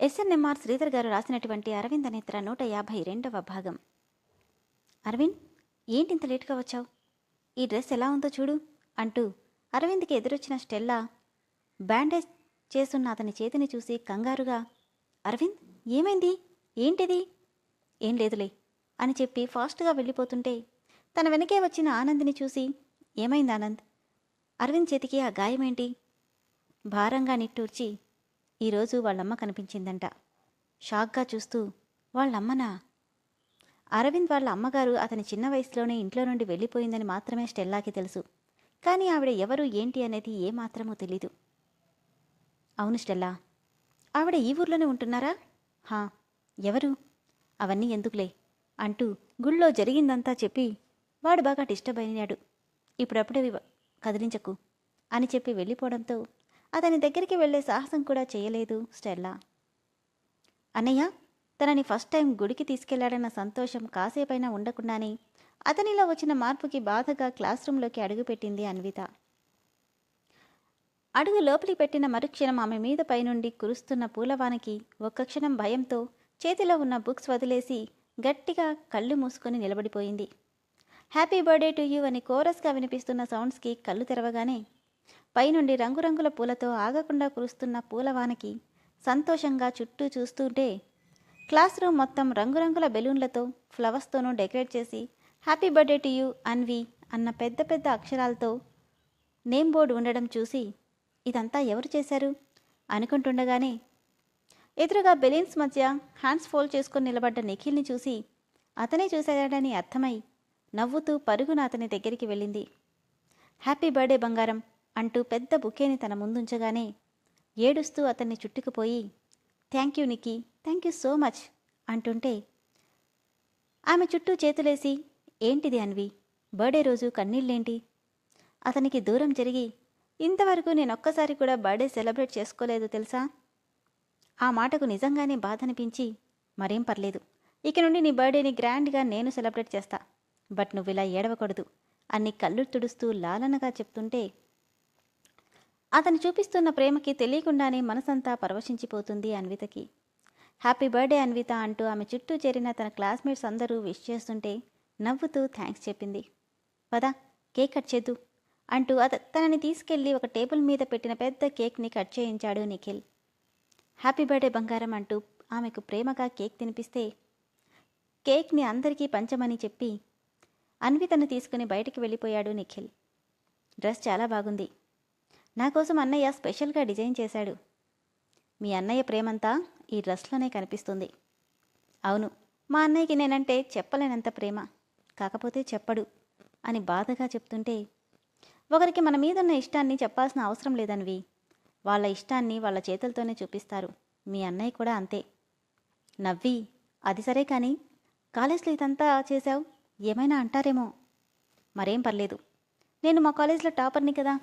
SNMR Sridhar గారు రాసినటువంటి అరవింద నేత్ర నూట యాభై రెండవ భాగం. అరవింద్ ఏంటి ఇంత లేట్గా వచ్చావు? ఈ డ్రెస్ ఎలా ఉందో చూడు అంటూ అరవింద్కి ఎదురొచ్చిన స్టెల్లా బ్యాండేజ్ చేస్తున్న అతని చేతిని చూసి కంగారుగా అరవింద్ ఏమైంది? ఏంటిది? ఏం లేదులే అని చెప్పి ఫాస్ట్గా వెళ్ళిపోతుంటే తన వెనకే వచ్చిన ఆనంద్ని చూసి ఏమైంది ఆనంద్? అరవింద్ చేతికి ఆ గాయమేంటి? భారంగా నిట్టూర్చి ఈరోజు వాళ్ళమ్మ కనిపించిందంట. షాక్గా చూస్తూ వాళ్ళమ్మనా? అరవింద్ వాళ్ళ అమ్మగారు అతని చిన్న వయసులోనే ఇంట్లో నుండి వెళ్ళిపోయిందని మాత్రమే స్టెల్లాకి తెలుసు. కానీ ఆవిడ ఎవరు ఏంటి అనేది ఏమాత్రమూ తెలీదు. అవును స్టెల్లా. ఆవిడ ఈ ఊర్లోనే ఉంటున్నారా? హా ఎవరు? అవన్నీ ఎందుకులే? అంటూ గుళ్ళో జరిగిందంతా చెప్పి వాడు బాగా డిస్టర్బ్ అయినాడు. ఇప్పుడప్పుడే కదిలించకు అని చెప్పి వెళ్ళిపోవడంతో అతని దగ్గరికి వెళ్ళే సాహసం కూడా చేయలేదు స్టెల్లా. అన్నయ్య తనని ఫస్ట్ టైం గుడికి తీసుకెళ్ళాడన్న సంతోషం కాసేపైనా ఉండకుండానే అతనిలో వచ్చిన మార్పుకి బాధగా క్లాస్ రూంలోకి అడుగుపెట్టింది అన్విత. అడుగు లోపలి పెట్టిన మరుక్షణం ఆమె మీద పైనుండి కురుస్తున్న పూలవానకి ఒక్క క్షణం భయంతో చేతిలో ఉన్న బుక్స్ వదిలేసి గట్టిగా కళ్ళు మూసుకొని నిలబడిపోయింది. హ్యాపీ బర్త్డే టు యూ అని కోరస్గా వినిపిస్తున్న సౌండ్స్కి కళ్ళు తెరవగానే పైనుండి రంగురంగుల పూలతో ఆగకుండా కురుస్తున్న పూలవానకి సంతోషంగా చుట్టూ చూస్తుంటే క్లాస్ రూమ్ మొత్తం రంగురంగుల బెలూన్లతో ఫ్లవర్స్తోనూ డెకరేట్ చేసి happy birthday to you Anvi అన్న పెద్ద పెద్ద అక్షరాలతో నేమ్ బోర్డు ఉండడం చూసి ఇదంతా ఎవరు చేశారు? అనుకుంటుండగానే ఎదురుగా బెలూన్స్ మధ్య హ్యాండ్స్ ఫోల్డ్ చేసుకుని నిలబడ్డ నిఖిల్ని చూసి అతనే చూశాడని అర్థమై నవ్వుతూ పరుగున అతని దగ్గరికి వెళ్ళింది. హ్యాపీ బర్త్డే బంగారం అంటూ పెద్ద బుకేని తన ముందుంచగానే ఏడుస్తూ అతన్ని చుట్టుకుపోయి thank you Nikki thank you so much అంటుంటే ఆమె చుట్టూ చేతులేసి ఏంటిది అన్వి బర్త్డే రోజు కన్నీళ్ళేంటి? అతనికి దూరం జరిగి ఇంతవరకు నేను ఒక్కసారి కూడా బర్త్డే సెలబ్రేట్ చేసుకోలేదు తెలుసా? ఆ మాటకు నిజంగానే బాధ అనిపించి మరేం పర్లేదు ఇక నుండి నీ బర్త్డేని గ్రాండ్గా నేను సెలబ్రేట్ చేస్తా బట్ నువ్వు ఇలా ఏడవకూడదు అన్ని కళ్ళు తుడుస్తూ లాలనగా చెప్తుంటే అతను చూపిస్తున్న ప్రేమకి తెలియకుండానే మనసంతా పరవశించిపోతుంది అన్వితకి. హ్యాపీ బర్త్డే అన్విత అంటూ ఆమె చుట్టూ చేరిన తన క్లాస్మేట్స్ అందరూ విష్ చేస్తుంటే నవ్వుతూ థ్యాంక్స్ చెప్పింది. పద కేక్ కట్ చేద్దు అంటూ అత తనని తీసుకెళ్ళి ఒక టేబుల్ మీద పెట్టిన పెద్ద కేక్ని కట్ చేయించాడు నిఖిల్. హ్యాపీ బర్త్డే బంగారం అంటూ ఆమెకు ప్రేమగా కేక్ తినిపిస్తే కేక్ని అందరికీ పంచమని చెప్పి అన్వితను తీసుకుని బయటికి వెళ్ళిపోయాడు నిఖిల్. డ్రెస్ చాలా బాగుంది నా కోసం అన్నయ్య స్పెషల్గా డిజైన్ చేశాడు. మీ అన్నయ్య ప్రేమంతా ఈ డ్రెస్లోనే కనిపిస్తుంది. అవును మా అన్నయ్యకి నేనంటే చెప్పలేనంత ప్రేమ. కాకపోతే చెప్పడు అని బాధగా చెప్తుంటే ఒకరికి మన మీదున్న ఇష్టాన్ని చెప్పాల్సిన అవసరం లేదనివి. వాళ్ళ ఇష్టాన్ని వాళ్ళ చేతులతోనే చూపిస్తారు. మీ అన్నయ్య కూడా అంతే. నవ్వి అది సరే కానీ కాలేజ్లో ఇదంతా చేశావు? ఏమైనా అంటారేమో? మరేం పర్లేదు. నేను మా కాలేజ్లో టాపర్ని కదా.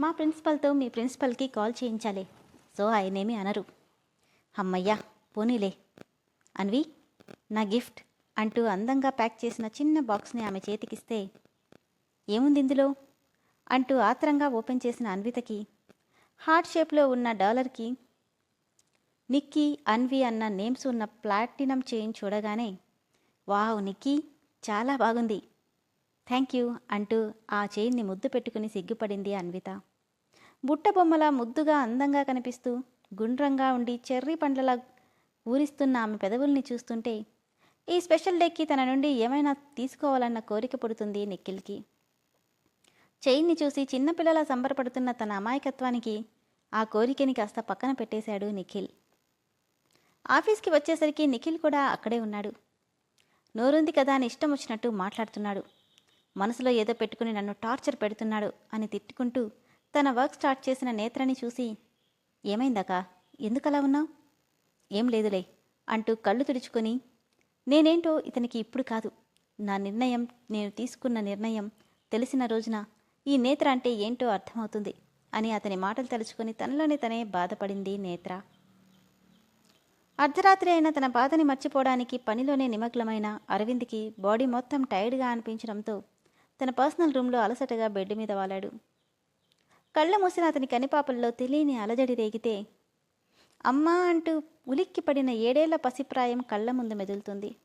మా ప్రిన్సిపల్తో మీ ప్రిన్సిపల్కి కాల్ చేయించాలి. సో ఆయనేమి అనరు. అమ్మయ్యా పోనీలే. అన్వి నా గిఫ్ట్ అంటూ అందంగా ప్యాక్ చేసిన చిన్న బాక్స్ని ఆమె చేతికిస్తే ఏముంది ఇందులో? అంటూ ఆత్రంగా ఓపెన్ చేసిన అన్వితకి హార్ట్ షేప్లో ఉన్న డాలర్కి నిక్కీ అన్వి అన్న నేమ్స్ ఉన్న ప్లాటినం చైన్ చూడగానే వావ్ నిక్కీ చాలా బాగుంది. థ్యాంక్ యూ అంటూ ఆ చైన్ని ముద్దు పెట్టుకుని సిగ్గుపడింది అన్విత. బుట్ట బొమ్మలా ముద్దుగా అందంగా కనిపిస్తూ గుండ్రంగా ఉండి చెర్రీ పండ్లలా ఊరిస్తున్న ఆమె పెదవుల్ని చూస్తుంటే ఈ స్పెషల్ డేకి తన నుండి ఏమైనా తీసుకోవాలన్న కోరిక పుడుతుంది నిఖిల్కి. చైన్ని చూసి చిన్నపిల్లల సంబరపడుతున్న తన అమాయకత్వానికి ఆ కోరికని కాస్త పక్కన పెట్టేశాడు నిఖిల్. ఆఫీస్కి వచ్చేసరికి నిఖిల్ కూడా అక్కడే ఉన్నాడు. నోరుంది కదా అని ఇష్టం వచ్చినట్టు మాట్లాడుతున్నాడు. మనసులో ఏదో పెట్టుకుని నన్ను టార్చర్ పెడుతున్నాడు అని తిట్టుకుంటూ తన వర్క్ స్టార్ట్ చేసిన నేత్రని చూసి ఏమైందాకా ఎందుకలా ఉన్నావు? ఏం లేదులే అంటూ కళ్ళు తుడుచుకొని నేనేంటో ఇతనికి ఇప్పుడు కాదు. నా నిర్ణయం నేను తీసుకున్న నిర్ణయం తెలిసిన రోజున ఈ నేత్ర అంటే ఏంటో అర్థమవుతుంది అని అతని మాటలు తలుచుకొని తనలోనే తనే బాధపడింది నేత్ర. అర్ధరాత్రి అయిన తన బాధని మర్చిపోవడానికి పనిలోనే నిమగ్నమైన అరవింద్కి బాడీ మొత్తం టైర్డ్గా అనిపించడంతో తన పర్సనల్ రూమ్లో అలసటగా బెడ్ మీద వాలాడు. కళ్ళు మూసిన అతని కనిపాపల్లో తెలియని అలజడి రేగితే అమ్మా అంటూ ఉలిక్కి పడిన ఏడేళ్ళ పసిప్రాయం కళ్ళ ముందు మెదులుతుంది.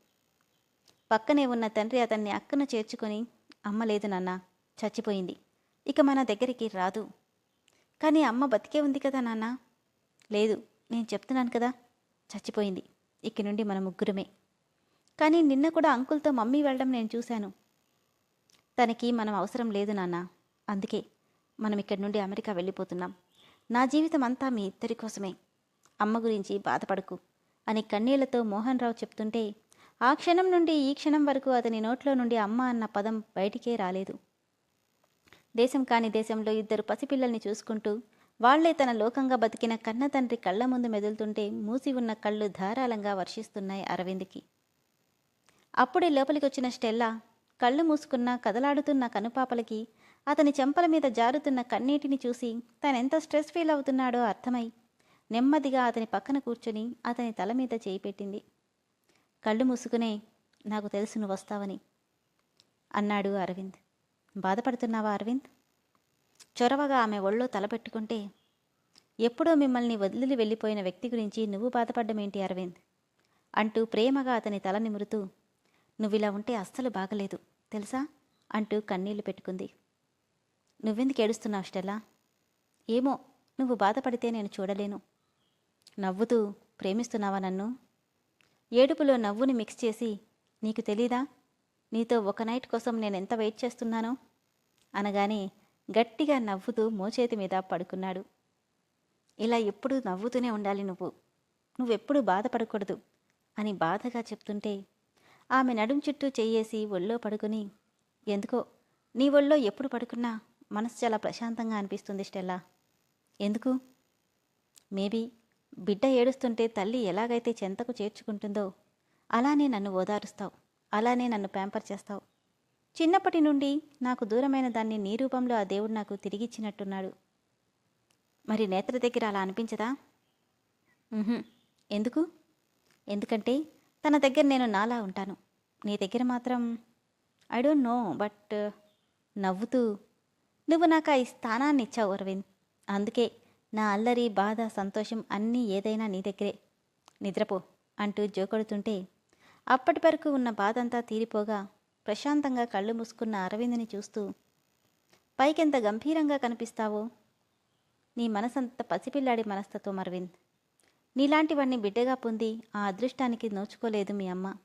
పక్కనే ఉన్న తండ్రి అతన్ని అక్కన చేర్చుకొని అమ్మ లేదు నాన్న చచ్చిపోయింది. ఇక మన దగ్గరికి రాదు. కానీ అమ్మ బతికే ఉంది కదా నాన్న? లేదు నేను చెప్తున్నాను కదా చచ్చిపోయింది. ఇక నుండి మన ముగ్గురమే. కానీ నిన్న కూడా అంకుల్తో మమ్మీ వెళ్ళడం నేను చూశాను. తనకి మనం అవసరం లేదు నాన్న. అందుకే మనం ఇక్కడి నుండి అమెరికా వెళ్ళిపోతున్నాం. నా జీవితం అంతా మీ ఇద్దరి కోసమే. అమ్మ గురించి బాధపడకు అని కన్నీళ్ళతో మోహన్ రావు చెప్తుంటే ఆ క్షణం నుండి ఈ క్షణం వరకు అతని నోట్లో నుండి అమ్మ అన్న పదం బయటికే రాలేదు. దేశం కాని దేశంలో ఇద్దరు పసిపిల్లల్ని చూసుకుంటూ వాళ్ళే తన లోకంగా బతికిన కన్న తండ్రి కళ్ళ ముందు మెదులుతుంటే మూసి ఉన్న కళ్ళు ధారాళంగా వర్షిస్తున్నాయి అరవింద్కి. అప్పుడే లోపలికొచ్చిన స్టెల్లా కళ్ళు మూసుకున్న కదలాడుతున్న కనుపాపలకి అతని చెంపల మీద జారుతున్న కన్నీటిని చూసి తనెంత స్ట్రెస్ ఫీల్ అవుతున్నాడో అర్థమై నెమ్మదిగా అతని పక్కన కూర్చుని అతని తల మీద చేయి పెట్టింది. కళ్ళు మూసుకునే నాకు తెలుసు నువ్వు వస్తావని అన్నాడు అరవింద్. బాధపడుతున్నావా అరవింద్? చొరవగా ఆమె ఒళ్ళో తలపెట్టుకుంటే ఎప్పుడో మిమ్మల్ని వదిలి వెళ్ళిపోయిన వ్యక్తి గురించి నువ్వు బాధపడ్డమేంటి అరవింద్? అంటూ ప్రేమగా అతని తల నిమురుతూ నువ్విలా ఉంటే అస్సలు బాగలేదు. తెలుసా? అంటూ కన్నీళ్ళు పెట్టుకుంది. నువ్వెందుకు ఏడుస్తున్నావు స్టెల్లా? ఏమో నువ్వు బాధపడితే నేను చూడలేను. నవ్వుతూ ప్రేమిస్తున్నావా నన్ను? ఏడుపులో నవ్వుని మిక్స్ చేసి నీకు తెలీదా? నీతో ఒక నైట్ కోసం నేను ఎంత వెయిట్ చేస్తున్నానో? అనగానే గట్టిగా నవ్వుతూ మోచేతి మీద పడుకున్నాడు. ఇలా ఎప్పుడూ నవ్వుతూనే ఉండాలి నువ్వు. నువ్వెప్పుడూ బాధపడకూడదు అని బాధగా చెప్తుంటే ఆమె నడుం చుట్టూ చెయ్యేసి ఒళ్ళో పడుకుని ఎందుకో నీ ఒళ్ళో ఎప్పుడు పడుకున్నా మనసు చాలా ప్రశాంతంగా అనిపిస్తుంది స్టెల్లా. ఎందుకు? మేబీ బిడ్డ ఏడుస్తుంటే తల్లి ఎలాగైతే చెంతకు చేర్చుకుంటుందో అలానే నన్ను ఓదారుస్తావు అలానే నన్ను ప్యాంపర్ చేస్తావు. చిన్నప్పటి నుండి నాకు దూరమైన దాన్ని నీ రూపంలో ఆ దేవుడు నాకు తిరిగిచ్చినట్టున్నాడు. మరి నేత్ర దగ్గర అలా అనిపించదా? ఎందుకు? ఎందుకంటే తన దగ్గర నేను నాలా ఉంటాను. నీ దగ్గర మాత్రం ఐ డోంట్ నో బట్ నవ్వుతూ నువ్వు నాకు ఆ ఈ స్థానాన్ని ఇచ్చావు అరవింద్. అందుకే నా అల్లరి బాధ సంతోషం అన్నీ ఏదైనా నీ దగ్గరే. నిద్రపో అంటూ జోకొడుతుంటే అప్పటి వరకు ఉన్న బాధంతా తీరిపోగా ప్రశాంతంగా కళ్ళు మూసుకున్న అరవింద్ని చూస్తూ పైకెంత గంభీరంగా కనిపిస్తావో? నీ మనసంత పసిపిల్లాడి మనస్తత్వం అరవింద్. నీలాంటివన్నీ బిడ్డగా పొంది ఆ అదృష్టానికి నోచుకోలేదు మీ అమ్మ.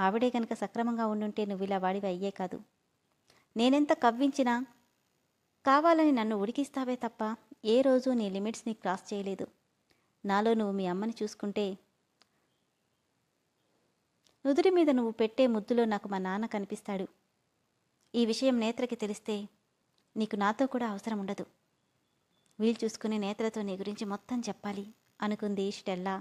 ఆవిడే కనుక సక్రమంగా ఉండుంటే నువ్వు ఇలా వాడివి అయ్యే కాదు. నేనెంత కవ్వించినా కావాలని నన్ను ఉడికిస్తావే తప్ప ఏ రోజు నీ లిమిట్స్ని క్రాస్ చేయలేదు. నాలో నువ్వు మీ అమ్మని చూసుకుంటే నుదురి మీద నువ్వు పెట్టే ముద్దులో నాకు మా నాన్న కనిపిస్తాడు. ఈ విషయం నేత్రకి తెలిస్తే నీకు నాతో కూడా అవసరం ఉండదు. వీలు చూసుకుని నేత్రతో నీ గురించి మొత్తం చెప్పాలి. అనుకుంది స్టెల్లా.